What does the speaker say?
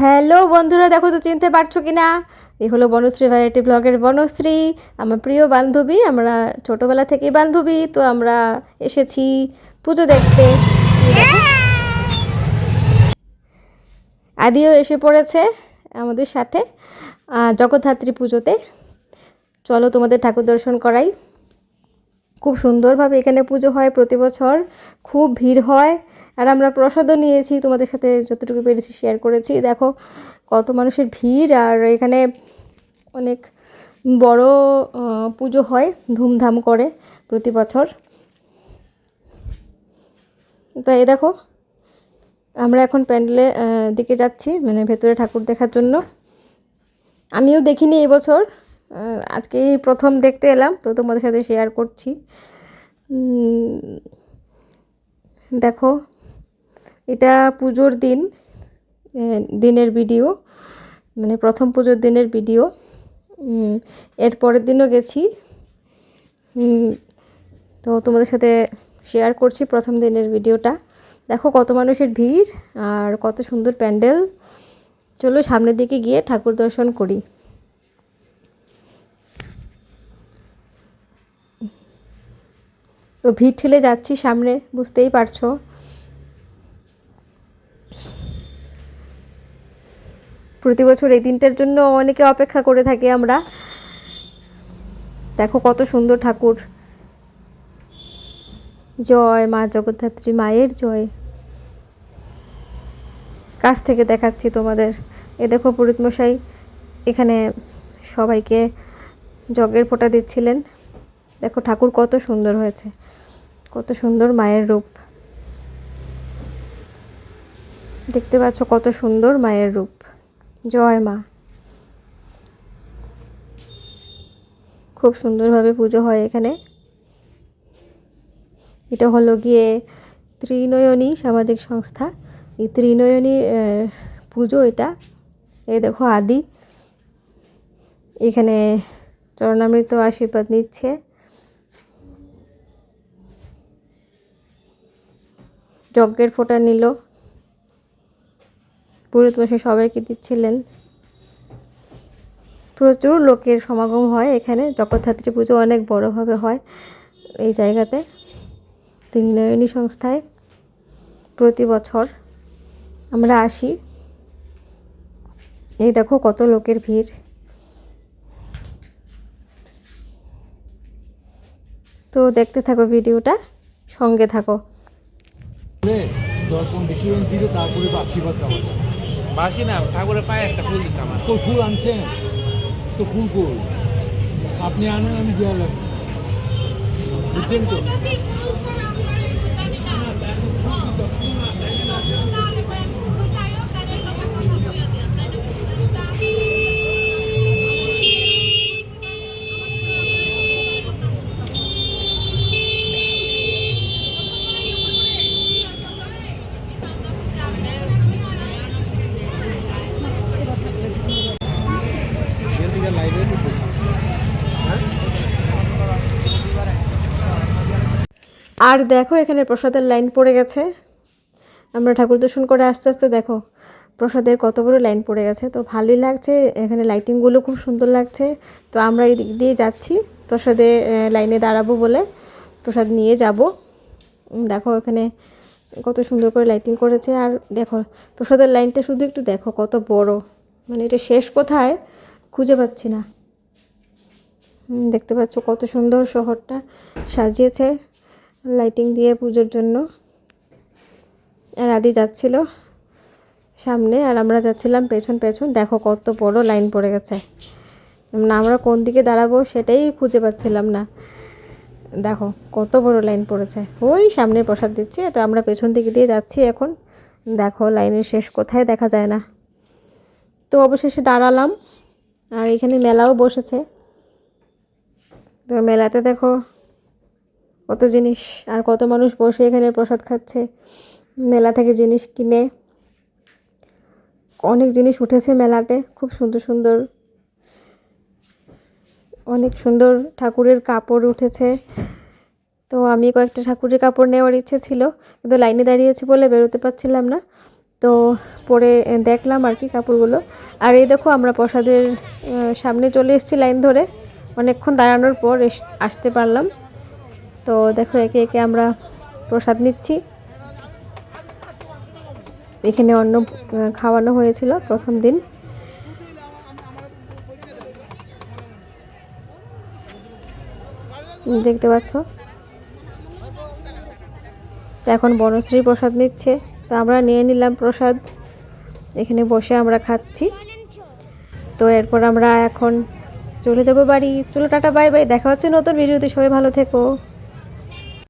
Hello বন্ধুরা, দেখো তো চিনতে পারছ কি না এই হলো বনশ্রী ভ্যারাইটি ব্লগের বনশ্রী। আমার প্রিয় বান্ধবী, আমরা ছোটোবেলা থেকেই বান্ধবী, তো আমরা এসেছি পুজো দেখতে। আদিও এসে পড়েছে আমাদের সাথে জগদ্ধাত্রী পুজোতে। চলো তোমাদের ঠাকুর দর্শন করাই। খুব সুন্দরভাবে এখানে পুজো হয় প্রতি বছর। খুব ভিড় হয়। আর আমরা প্রসাদও নিয়েছি। তোমাদের সাথে যতটুকু পেরেছি শেয়ার করেছি। দেখো কত মানুষের ভিড়। আর এখানে অনেক বড় পুজো হয় ধুমধাম করে প্রতি বছর। তো এই দেখো, আমরা এখন প্যান্ডেলের দিকে যাচ্ছি মানে ভেতরে ঠাকুর দেখার জন্য। আমিও দেখিনি এবছর আহ, আজকেই প্রথম দেখতে এলাম তো তোমাদের সাথে শেয়ার করছি। দেখো এটা পুজোর দিন দিনের ভিডিও মানে প্রথম পুজোর দিনের ভিডিও এর পরের দিনও গেছি। তো তোমাদের সাথে শেয়ার করছি প্রথম দিনের ভিডিওটা দেখো কত মানুষের ভিড় আর কত সুন্দর প্যান্ডেল। চলো সামনের দিকে গিয়ে ঠাকুর দর্শন করি। তো ভিড় ঠেলে যাচ্ছি সামনে, বুঝতেই পারছ। প্রতি বছর এই দিনটার জন্য অনেকে অপেক্ষা করে থাকি আমরা। দেখো কত সুন্দর ঠাকুর। জয় মা জগদ্ধাত্রী মায়ের জয়। কাছ থেকে দেখাচ্ছি তোমাদের। এ দেখো পুরোহিত মশাই এখানে সবাইকে জগের ফোঁটা দিচ্ছিলেন। দেখো, ঠাকুর কত সুন্দর হয়েছে। কত সুন্দর মায়ের রূপ। দেখতে পাচ্ছ কত সুন্দর মায়ের রূপ। জয় মা। খুব সুন্দরভাবে পুজো হয় এখানে। এটা হলো গিয়ে ত্রিনয়নী সামাজিক সংস্থা। এই ত্রিনয়নী পুজো এটা। এই দেখো আদি। এখানে চরণামৃত আশীর্বাদ নিচ্ছে। যজ্ঞের ফোঁটা নিল। পুরোহিত মশাই সবাইকে দিচ্ছিলেন। প্রচুর লোকের সমাগম হয় এখানে। জগদ্ধাত্রী পুজো অনেক বড়োভাবে হয় এই জায়গাতে। ত্রিনয়নী সংস্থায় প্রতি বছর আমরা আসি। এই দেখো কত লোকের ভিড়। তো দেখতে থাকো ভিডিওটা, সঙ্গে থাকো। দর্পণ বিসর্জন দিলে তারপরে আশীর্বাদ দেওয়া যায় বাসি না ঠাকুরের পায়ে একটা ফুল দিতাম। তো ফুল আনছেন? তো ফুল ফুল আপনি আনেন আমি দেওয়া লাগবে। বুঝছেন তো? আর দেখো, এখানে প্রসাদের লাইন পড়ে গেছে। আমরা ঠাকুর দর্শন করে আস্তে আস্তে দেখো, প্রসাদের কত বড় লাইন পড়ে গেছে। তো ভালোই লাগছে, এখানে লাইটিংগুলো খুব সুন্দর লাগছে। তো আমরা এই দিক দিয়ে যাচ্ছি, প্রসাদে লাইনে দাঁড়াবো বলে প্রসাদ নিয়ে যাব। দেখো এখানে কত সুন্দর করে লাইটিং করেছে। আর দেখো, প্রসাদের লাইনটা শুধু একটু দেখো, কত বড়। মানে এটা শেষ কোথায়? খুঁজে পাচ্ছি না। দেখতে পাচ্ছ কত সুন্দর শহরটা সাজিয়েছে। লাইটিং দিয়ে পুজোর জন্য। আর আদি যাচ্ছিল সামনে, আর আমরা যাচ্ছিলাম পেছন পেছন। দেখো কত বড় লাইন পড়ে গেছে। না, আমরা কোন দিকে দাঁড়াবো সেটাই খুঁজে পাচ্ছিলাম না। দেখো কত বড় লাইন পড়েছে। ওই সামনে প্রসাদ দিচ্ছে। তো আমরা পেছন দিকে দিয়ে যাচ্ছি এখন। দেখো লাইনের শেষ কোথায় দেখা যায় না। তো অবশেষে দাঁড়ালাম। আর এখানে মেলাও বসেছে। তো মেলাতে দেখো কত জিনিস, আর কত মানুষ বসে এখানে প্রসাদ খাচ্ছে, মেলা থেকে জিনিস কিনে। অনেক জিনিস উঠেছে মেলাতে, খুব সুন্দর সুন্দর, অনেক সুন্দর ঠাকুরের কাপড় উঠেছে। তো আমি কয়েকটা ঠাকুরের কাপড় নেওয়ার ইচ্ছে ছিল, কিন্তু লাইনে দাঁড়িয়েছি বলে বেরোতে পারছিলাম না। তো পরে দেখলাম আর কি কাপড়গুলো। আর এই দেখো, আমরা প্রসাদের সামনে চলে এসেছি লাইন ধরে। অনেকক্ষণ দাঁড়ানোর পর আসতে পারলাম। তো দেখো একে একে আমরা প্রসাদ নিচ্ছি। এখানে আহ, খাওয়ানো হয়েছিল প্রথম দিন। দেখতে পাচ্ছ? এখন বনশ্রী প্রসাদ নিচ্ছে। তো আমরা নিয়ে নিলাম প্রসাদ। এখানে বসে আমরা খাচ্ছি। তো এরপর আমরা এখন চলে যাব বাড়ি। চলো টাটা বাই বাই। দেখা হচ্ছে নতুন ভিডিওতে। সবাই ভালো থেকো।